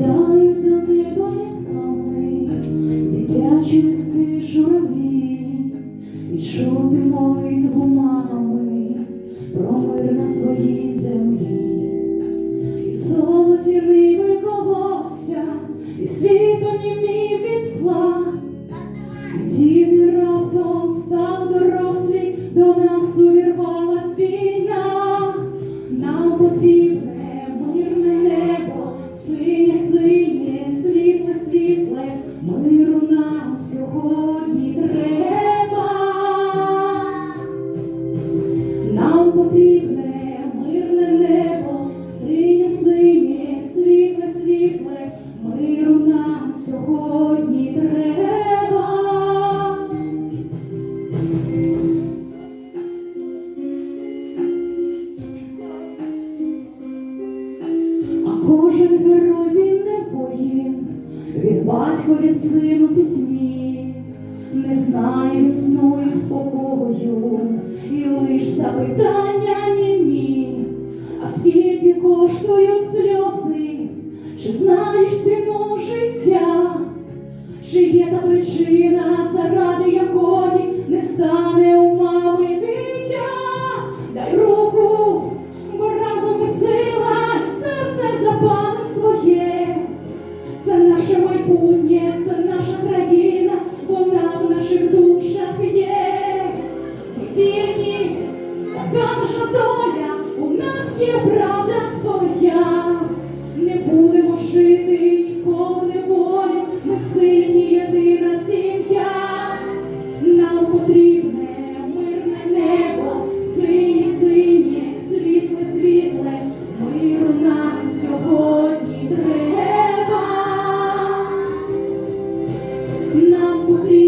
Дають до тебе новий, дитячі листи журавлі, і чути молитву на своїй землі, і золоті риби колося, і світо німів і діти раптом стали дорослі, до нас увірвалась війна, нам потрібно. Сьогодні треба. А кожен герой він не воїн, він батько від сину пітьмі, не знає від сну і спокою, і лиш запитання німі, а скільки коштують сльози, чи знаєш ціну життя, чи є та причина, заради якої не стане у мами дитя? por